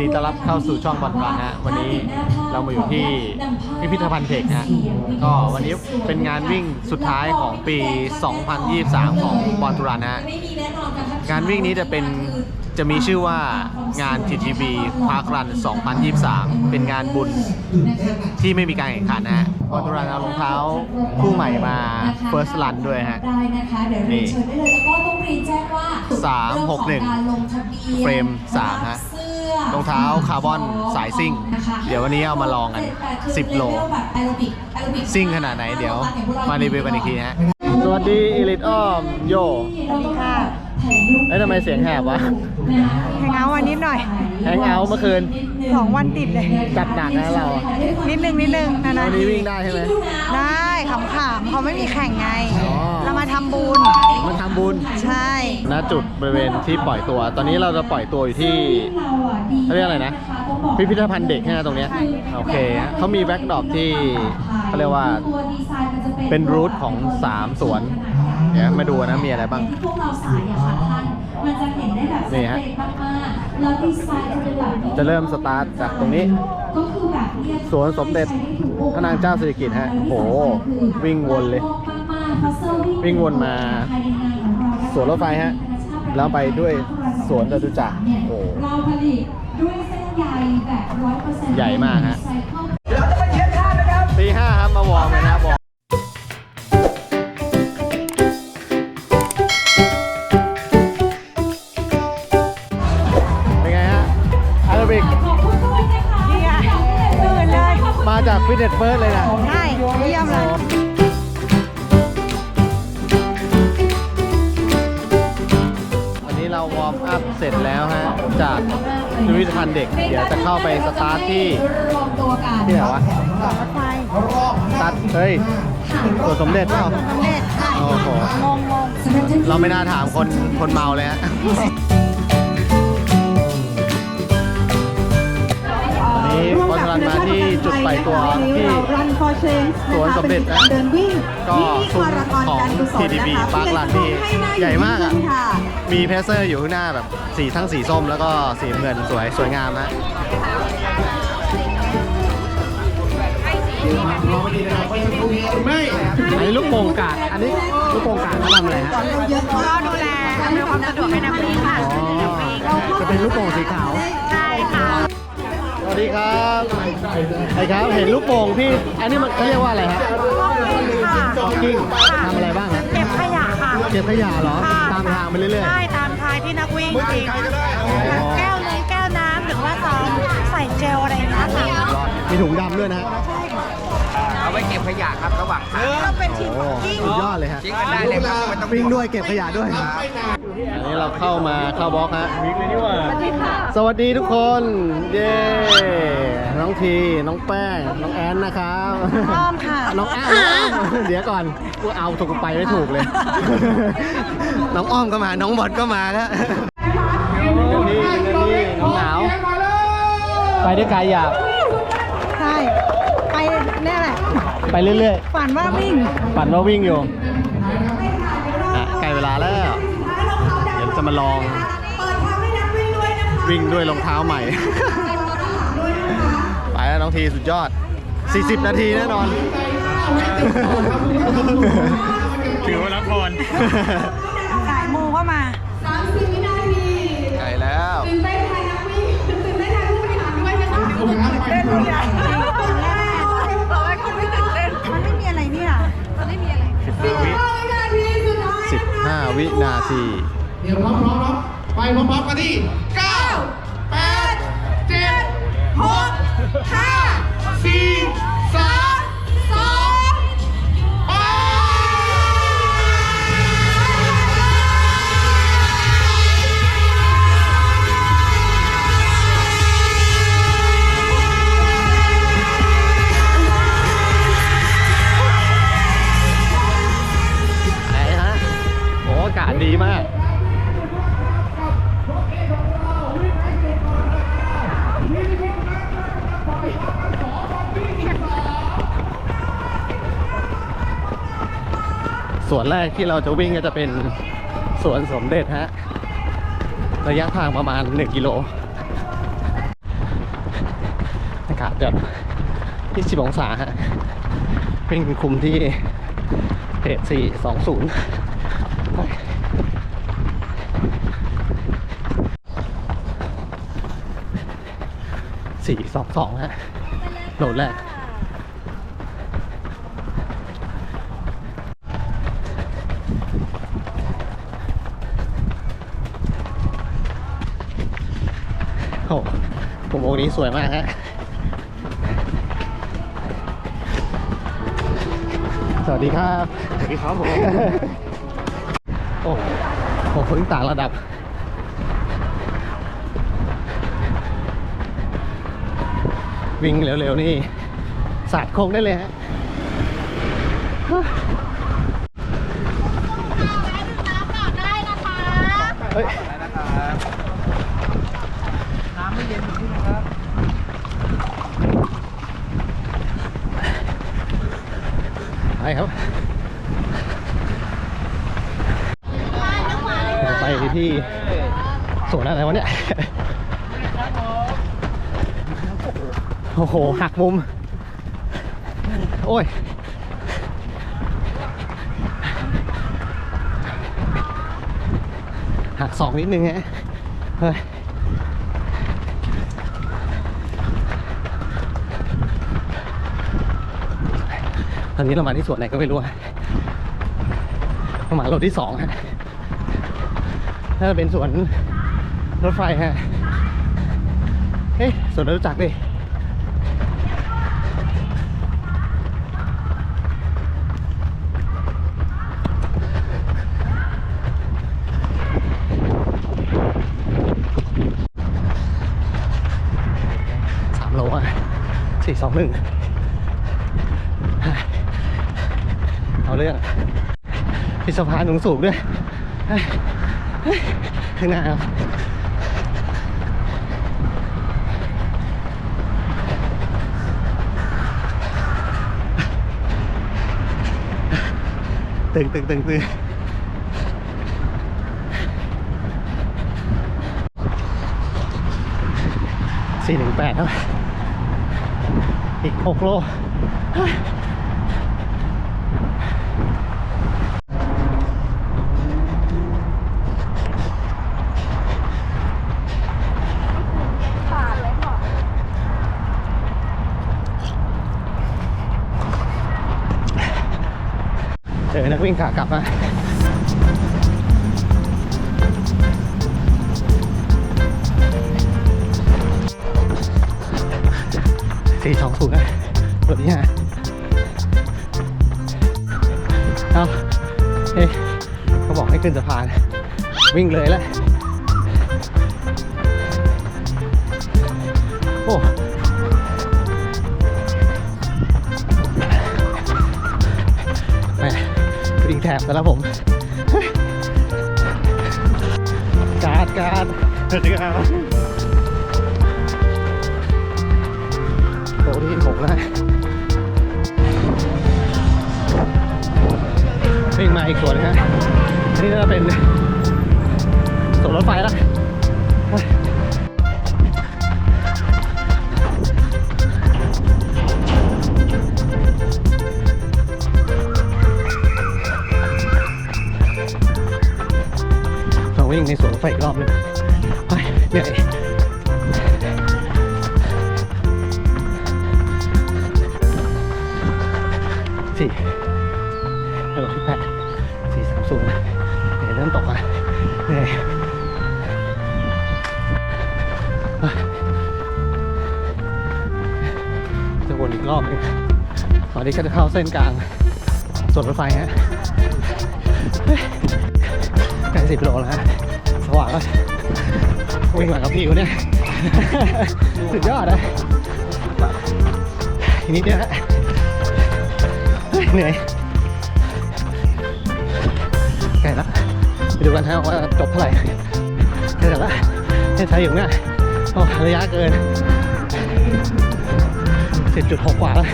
ดีต้อนรับเข้าสู่ช่องบอลรันฮะวันนี้เรามาอยู่ที่พิพิธภัณฑ์เทคฮะก็วันนี้เป็นงานวิ่งสุดท้ายของปี 2023 ของบอลทุรันฮะงานวิ่งนี้จะเป็นจะมีชื่อว่างาน TTB Park Run 2023 เป็นงานบุญที่ไม่มีการแข่งขันนะฮะบอลทุรันเอารองเท้าคู่ใหม่มา First Run ด้วยฮะได้นะคะเดี๋ยวเรียนเชิญได้เลยแล้วก็ต้องเรียนแจ้งว่าสามหกหนึ่งเรื่องของการลงทะเบียนเฟรมสามฮะเสื้อ รองเท้าคาร์บอนสายซิ่งนะคะเดี๋ยววันนี้เอามาลองกัน 10 โลแบบแอโรบิกแอโรบิกซิ่งขนาดไหนเดี๋ยวมารีวิวกันอีกทีนะฮะสวัสดีอิลิทอ้อมโยสวัสดีค่ะ เอ้ยทำไมเสียงแหบวะ แฮงเอาท์วันนิดหน่อย แฮงเอาท์เมื่อคืน สองวันติดเลย จัดหนักนะเราอะนิดนึงนิดนึงนานาวันนี้วิ่งได้ใช่ไหม ได้ขำๆเขาไม่มีแข่งไง อ๋อ เรามาทำบุญ มันทำบุญ ใช่ ณ จุดบริเวณที่ปล่อยตัว ตอนนี้เราจะปล่อยตัวอยู่ที่เขาเรียกอะไรนะ พิพิธภัณฑ์เด็กใช่ไหมตรงเนี้ยโอเคฮะเขามีแบ็กดรอปที่เขาเรียกว่า เป็นรูทของ 3 สวน เดี๋ยวมาดูนะมีอะไรบ้างพวกเราสายอะค่ะท่านมันจะเห็นได้แบบนี่ชัดฮะเจนมากๆแล้วดีไซน์จะเป็นแบบนี้จะเริ่มสตาร์ทจากตรงนี้ ก็คือแบบเรียบสวนสมเด็จพระนางเจ้าสิริกิติ์ฮะโหวิ่งวนเลย วิ่งวนมา สวนรถไฟฮะแล้วไปด้วยสวนจตุจักรโอ้เราผลิตด้วยเส้นใยแบบร้อยเปอร์เซ็นต์ใหญ่มากฮะ จากฟิตเนสเฟิร์สเลยนะใช่เยี่ยมเลยวันนี้เราวอร์มอัพเสร็จแล้วฮะ จากพิพิธภัณฑ์เด็ก เดี๋ยวจะเข้าไปสตาร์ทที่รวมตัวกันที่ไหนวะรถไฟสตาร์ทเฮ้ยสวนสมเด็จเปล่าสำเร็จใช่โอ้โหงงงเราไม่น่าถามคนคนเมาเลยฮะ ที่จุดปล่อยตัวที่รันฟอร์เชนสวนสมเด็จนะเดินวิ่งก็ซุ้มของ TTB ปาร์คลันที่ใหญ่มากอะมีเพรสเซอร์อยู่ข้างหน้าแบบสีทั้งสีส้มแล้วก็สีน้ำเงินสวยสวยงามฮะอันนี้ลูกโป่งกาดอันนี้ลูกโป่งกาดเขาทำอะไรฮะก็ดูแลอำนวยความสะดวกให้นักวิ่งค่ะอ๋อจะเป็นลูกโป่งสีขาวใช่ค่ะส วัสดีครับไอ้ครับ เห็นลูกโป่งพี่ อันนี้มันเขาเรียกว่าอะไรฮะค่ะจ็อกกิ้งทำอะไรบ้างฮะเก็บขยะค่ะเก็บขยะเหรอ ค่ะตามทางไปเรื่อย ใช่ตามทางที่นักวิ่งจริงแก้วนึงแก้วน้ำหรือว่าซองใส่เจลอะไรอย่างเงี้ยค่ะๆ มีถุงดำด้วยนะฮะเอาไว้เก็บขยะครับระหว่างทางก็เป็นทีมโอ้สุดยอดเลยฮะทิ้งกันได้เลยครับไม่ต้องวิ่งด้วยเก็บขยะด้วย อันนี้เราเข้ามาเข้าบล็อกฮะวิกเลยนี่ว่าสวัสดีค่ะ สวัสดีทุกคน เย้น้องทีน้องแป้งน้องแอนนะครับอ้อมค่ะ น้องอ้อมน้องอ้อมเดี๋ยวก่อนกูเอาถูกไปไม่ถูกเลย น้องอ้อมก็มาน้องบอดก็มาแล้วนี่นี่น้องหนาวไปด้วยกายหยาบใช่ไปเนี่ยแหละไปเรื่อยฝันว่าวิ่งๆปั่นว่าวิ่งอยู่อะใกล้เวลาแล้วเดี๋ยว จะมาลองวิ่งด้วยรองเท้าใหม่ ไปแล้วน้องทีสุดยอด 40 นาทีแน่นอน ถือว่ารับพรสายมูก็มาไกลแล้วเล่นทุกอย่างตอนแรกเขาไม่ตื่นเต้นมันไม่มีอะไรนี่หรอมันไม่มีอะไร15วินาที เดี๋ยวพร้อมๆๆไปพร้อมๆกันที่9 8 7 6 5 4 แรกที่เราจะวิ่งก็จะเป็นสวนสมเด็จฮะ ระยะทางประมาณ 1 กิโลอากาศแบบ20องศาฮะเป็นคุมที่เพจ420สี่สองสองฮะโหลดแรก โอ้ผมองค์ นี้สวยมากฮะสวัสดีครับสวัสดีครับผมโอ้โหเพิ่งต่างระดับ วิ่งเร็วๆนี่สาดโค้งได้เลยฮะเฮ้ย น้ำไม่เย็นอยู่ที่นะครับ ไปครับเราไปที่ สวนอะไรวะเนี่ย โอ้โห หักมุม โอ้ย หักสองนิดนึงฮะ เฮ้ยตอนนี้เรามาที่สวนไหนก็ไม่รู้อะมาโลที่สองฮะถ้าเป็นสวน รถไฟฮะ เฮ้ยสวนรถจักดิสามโลอะสี่สองหนึ่งเอาเรื่องมีสะพานสูงด้วยเฮ้ยเฮ้ยข้างหน้าครับ ตึงตึงตึงตึงสี่หนึ่งแปดครับอีกหกโล วิ่งขากลับมาสี่สองศูนย์นะตัวที่ห้าเอาเฮ้ยเขาบอกให้ขึ้นสะพาน วิ่งเลยแล้วโอ้ วิ่งแถบแต่แล้วผม การ์ดการ์ดสวัสดีครับโตที่หกแล้ววิ่งมาอีกส่วนนะฮะนี่ก็เป็นส่วนรถไฟแล้ว ไฟอีกรอบหนึงไปเหนื่อยสี่ฮัลโหลที่แปดสี่สามศูนย์เหนื่อยเริ่มตกอะเหนื่อยจะวนอีกรอบหนึงตอนนี้ก็จะเข้าเส้นกลางสวนรถไฟฮะเฮ้ยใกล้สิบโลแล้วฮะ สว่างแล้ววิ่งหลังกับพี่คนเนี้ยสุดยอดนะอีกนิดเดียวฮะเฮ้ยเหนื่อยใกล้แล้วไปดูกันฮะว่าจบเท่าไหร่ใกลแล้วละให้ใช้อยู่เนี่ยโอ้ระยะเกิน 10.6 กว่าแล้ว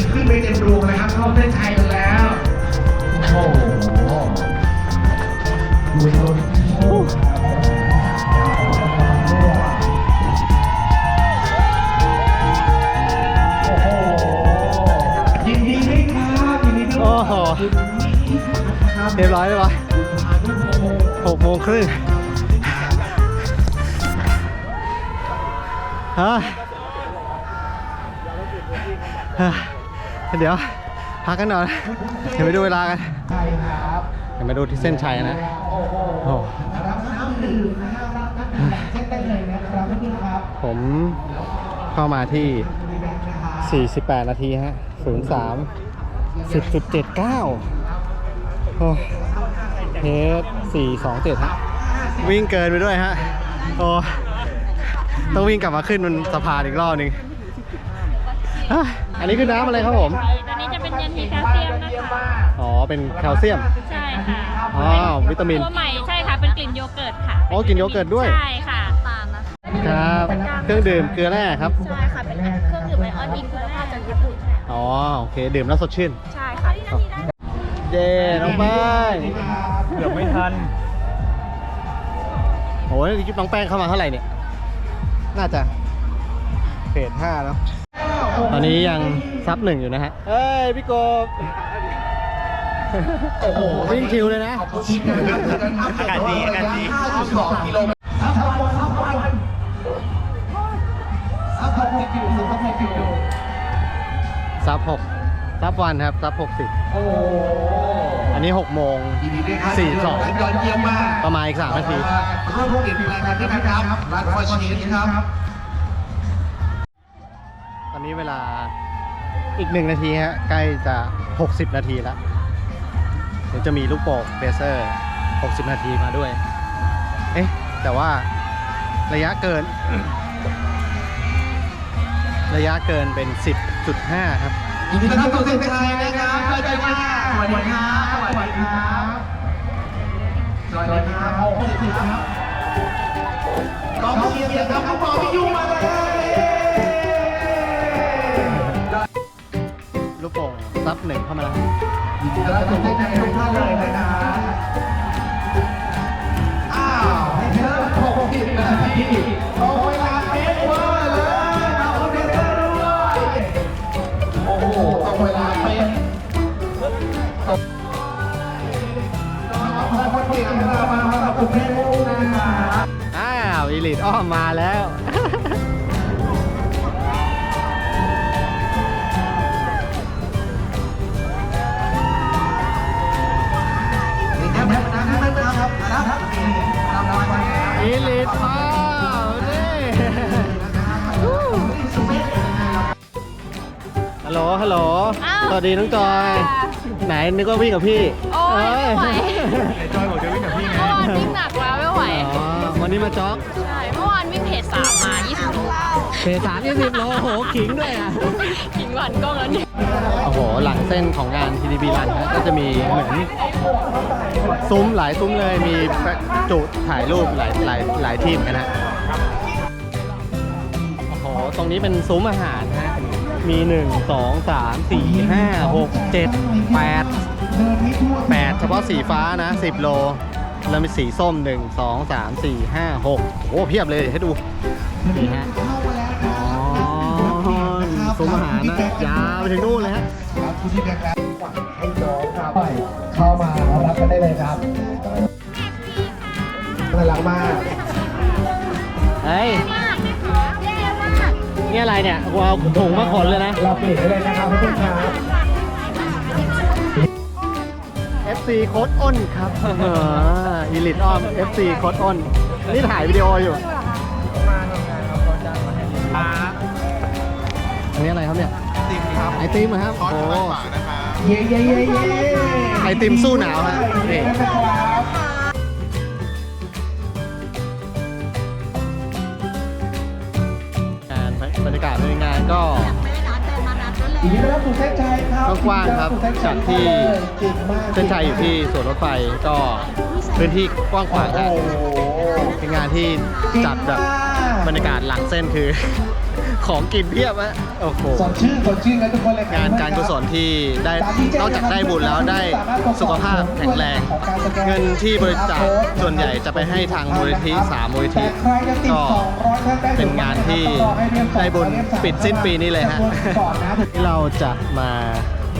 ดวงอาทิตย์ยังขึ้นไม่เต็มดวงนะครับเข้าเส้นชัยกันแล้วโอ้โหยินดีด้วยครับยินดีด้วยโอ้โห เรียบร้อยเลยวะหกโมงครึ่งฮะ เดี๋ยวพักกันหน่อยเดี๋ยวไปดูเวลากันใช่ครับเดี๋ยวมาดูที่เส้นชัยนะโอ้โหโอ้รับน้ำดื่มนะฮะรับน้ำดื่มเช็คได้เลยนะครับพี่ครับผมเข้ามาที่มีแบงค์นะครับ48 นาทีฮะ 03 10.79 โอ้เทส427 ฮะ วิ่งเกินไปด้วยฮะ โอ้ต้องวิ่งกลับมาขึ้นบนสะพานอีกรอบหนึ่ง อะอันนี้คือน้ำอะไรครับผม ตัวนี้จะเป็นยันทีแคลเซียมนะคะ อ๋อ เป็นแคลเซียม ใช่ค่ะ อ๋อ วิตามิน ตัวใหม่ใช่ค่ะ เป็นกลิ่นโยเกิร์ตค่ะอ๋อกลิ่นโยเกิร์ตด้วย ใช่ค่ะตามนะคะครับ เครื่องดื่มเกลือแร่ครับ ใช่ค่ะ เป็นเครื่องดื่มไอออนอินคุณภาพจากญี่ปุ่นอ๋อ โอเค ดื่มแล้วสดชื่น ใช่ค่ะเย้น้องแป้งเกือบไม่ทันโอ้ยคลิปน้องแป้งเข้ามาเท่าไหร่เนี่ย น่าจะเพจห้าแล้ว ตอนนี้ยังซับหนึ่งอยู่นะฮะเอ้ย พี่โกบโอ้โหวิ่งชิวเลยนะอากาศดีอากาศดี5.2กิโลเมตรซับซับบอลซับบอลซับหกกิโลซับหกกิโลซับหกซับวันครับซับหกสิบโอ้โหอันนี้หกโมงยินดีด้วยครับสี่สองยอดเยี่ยมมากประมาณอีกสามนาทีร่วมร่วมเปลี่ยนแปลงกันด้วยนะครับร้านฟอร์ชีนครับต อนนี้เวลาอีกหนึ่งนาทีฮะใกล้จะ 60 นาทีแล้วเดี๋ยวจะมีลูกโป่งเบเซอร์ 60 นาทีมาด้วย เอ๊ะ แต่ว่าระยะเกิน ระยะเกินเป็น 10.5 ครับยินดีต้อนรับสู่เส้นชัยนะครับสวัสดีครับสวัสดีครับสวัสดีครับสวัสดีครับโอ้โหครับกองเชียร์ครับเขาบอกพี่ยุ่งมาเลย กโป่งซับหนึ่งเข้ามาแล้วยินดีต้อนรับสู่เส้ทุกท่านเลยนะอ้าวให้เพิ่ม60นาทีเอาเวลาเป๊ะเวอร์เลยเอาเวลาด้วยโอ้โหเอาเวลาเป๊ะขอบคุณที่มามามากับกรุงเทพมุ่งนะครับอ้าวอีลิทอ้อมมาแล้ว ลโหลฮัลโหลอ้าว สวัสดีน้องจอย ไหนนึกว่าวิ่งกับพี่โอ้ยไม่ไหวจอยบอกจะวิ่งกับพี่ไงเมื่อวานวิ่งหนักแล้วไม่ไหว อ๋อวันนี้มาจ็อกใช่ เมื่อวานวิ่งเพจสามมา20โลเพสามยี่สิบโลโอ้โหขิงด้วยอะ กินหวานกล้องแล้วเนี่ย โอ้โห หลังเส้นของงาน TDB Run นะก็จะมีเหมือนซุ้มหลายซุ้มเลย มีจุถ่ายรูปหลายหลายหลายทีมกันนะ โอ้โห ตรงนี้เป็นซุ้มอาหารฮะ มี 1 2 3 4 5 6 7 8 8 เฉพาะสีฟ้านะ 10 โล แล้วมีสีส้ม 1 2 3 4 5 6 โอ้โหเพียบเลยเดี๋ยวให้ดูนี่ฮะอ๋อซุ้มอาหารนะยาวไปถึงนู่นเลยฮะครับคุณที่แบงค์แล้วให้น้องครับเข้ามารับกันได้เลยครับน่ารักมากเฮ้ย นี่อะไรเนี่ยกูเอาถุงมาขนเลยนะ เราเปลี่ยนได้เลยนะครับทุกคนครับ FC โค้ดอ้นครับอีลิทอ้อม FC โค้ดอ้น นี่ถ่ายวิดีโออยู่อันนี้อะไรครับเนี่ย ติมครับไอติมเหรอครับ โอ้ เย้เย้เย้เย้ไอติมสู้หนาวฮะนี่ สู่เส้นชัยครับกว้างๆครับจากที่เก่งมากเส้นชัยอยู่ที่สวนรถไฟก็พื้นที่กว้างขวางโอ้ฮะโหเป็นงานที่จัดแบบบรรยากาศหลังเส้นคือ ของกินเพียบฮะ โอ้โหสดชื่นสดชื่นกันทุกคนเลยคบงานการกุศลที่ได้นอกจากได้บุญแล้วได้สุขภาพแข็งแรง เงินที่บริจาคส่วนใหญ่จะไปให้ทางมูลนิธิสามมูลนิธิแต่ใครจะติดก็200ท่านได้เป็นงานที่ได้บุญปิดสิ้นปีนี้เลยฮะก่อนนะที่เราจะมา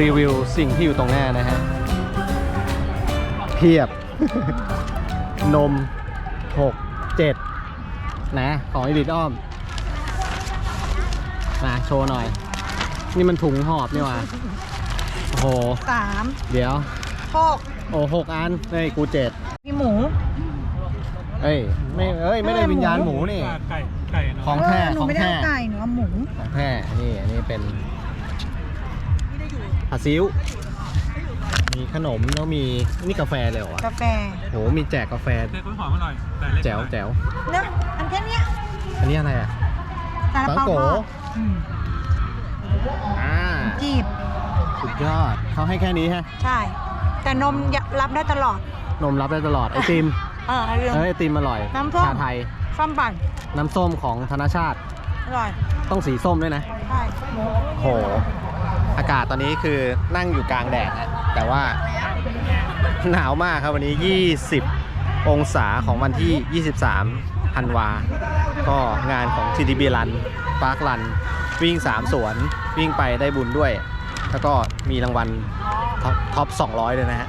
รีวิวสิ่งที่อยู่ตรงหน้านะฮะเพียบ นม 6 7 นะ ของอีดิทอ้อม มาโชว์หน่อย นี่มันถุงหอบนี่หว่าโอ้โห สามเดี๋ยว หกโอ้หกอันเฮ้ยกูเจ็ดมีหมู เอ้ยไม่เอ้ยไม่ได้วิญญาณหมูนี่ ไก่ไก่เนาะของแท้เออหนูของไม่ได้แท้เอาไก่หนูเอาหมู ของแท้นี่อันนี้เป็นผัดซีอิ๊วมีขนมแล้วมีนี่กาแฟเลยเหรอวะกาแฟโหมีแจกกาแฟเด็กต้นหอมอร่อยแต่เล็กแจ๋วแจ๋วเนอะอันแค่เนี้ยอันนี้อะไรอะซาลาปังเปาโกทอด อืมอ่าจีบ สุดยอดเขาให้แค่นี้ฮะ ใช่ แต่นมรับได้ตลอด นมรับได้ตลอด ไอติม เออเรื่องเอ้ยไอติมอร่อยน้ำส้ม ชาไทยซ้ำปั่นน้ำส้มของธนชาติ อร่อย ต้องสีส้มด้วยนะ ใช่ โห อากาศตอนนี้คือนั่งอยู่กลางแดดนะแต่ว่าหนาวมากครับวันนี้ 20 องศาของวันที่ 23 ธันวา ก็งานของ TDB รัน ปาร์ครัน วิ่ง 3 สวน วิ่งไปได้บุญด้วย แล้วก็มีรางวัลท็อปท็อป200 เลยนะฮะ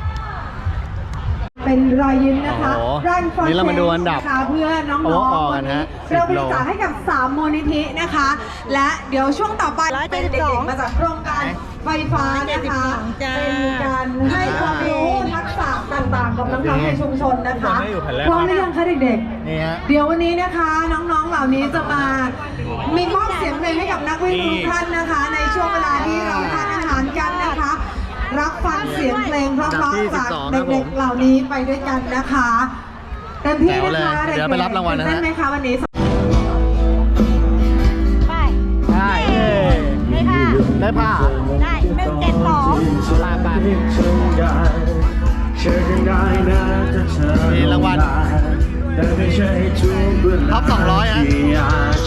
เป็นรอยยิ้มนะคะโอ้โห Run for นี่เรามาดูอันดับ Change นะคะเพื่อน้โอ้องออกๆกัวันนฮะนี้10เราบริโล จาคให้กับ 3 มูลนิธินะคะ และเดี๋ยวช่วงต่อไปเป็นเด็กๆมาจากโครงการไฟฟ้านะคะจ้า เป็นการให้ความรู้ทักษะ ต่างๆ กับน้องๆในชุมชนนะคะไม่อยู่แผ่นแรกพร้อมหรือยังคะเด็กนี่ฮะๆเดี๋ยววันนี้นะคะน้องๆเหล่านี้จะมา มีมอบเสียงเพลงให้กับนักวิ่งทุกท่านนะคะ ในช่วงเวลาที่เราทานอาหารกันนะคะ รับฟังเสียงเพลงเพราะๆจากเด็กๆเหล่านี้ไปด้วยกันนะคะเต็มที่นะคะแจ๋วเลยเดี๋ยวไปรับรางวัลนะฮะได้ไหมคะวันนี้ไปได้ได้ค่ะได้ผ้าได้หนึ่งเจ็ดสองลาบาน มีรางวัลท็อป200ฮะ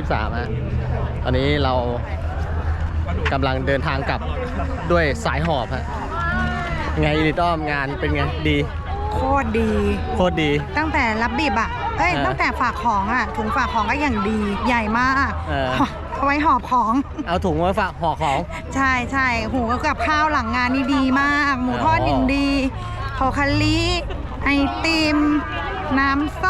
2023ฮะตอนนี้เรากำลังเดินทางกลับด้วยสายหอบฮะไงลิตอ้อมงานเป็นไงดี โคตรดี โคตรดี ตั้งแต่รับบีบอะ เอ้ย เออตั้งแต่ฝากของอะ ถุงฝากของก็อย่างดี ใหญ่มากเออ เอาไว้หอบของ เอาถุงมาฝากห่อของ ใช่ใช่หูกับข้าวหลังงานนี่ดีมาก หมูทอดอ๋ออ อย่างดีโพคาลิไอติม น้ำส้ม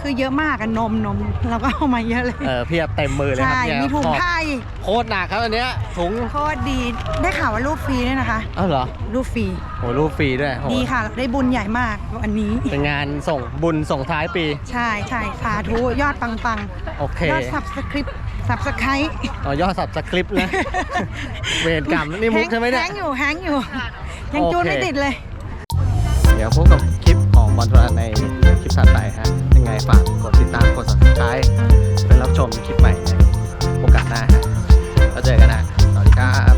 คือเยอะมากอะนมนมเราก็เอามาเยอะเลย เออเพียบเต็มมือเลยครับใช่ เนี่ยมีถุงหอบผ้าอีกโคตรหนักครับอันเนี้ยถุงโคตรดีได้ข่าวว่ารูปฟรีด้วยนะคะ เอ้าเหรอรูปฟรีโหรูปฟรีด้วยโหดีค่ะ ได้บุญใหญ่มากวันนี้ เป็นงานส่งบุญส่งท้ายปี ใช่ใช่สาธุยอดปังปังโอเคยอดสับสคริปสับสไครอ๋อยอดสับสคริปต์นะ เวรกรรมนี่มุกใช่ไหมเนี่ย แฮงอยู่แฮงอยู่ยังจูนโอเคไม่ติดเลย เดี๋ยวพบกับคลิป มอนทราในคลิปถัดไปฮะยังไงฝากกดติดตามกด subscribe เพื่อรับชมคลิปใหม่ในโอกาสหน้าฮะแล้วเจอกันนะสวัสดีครับ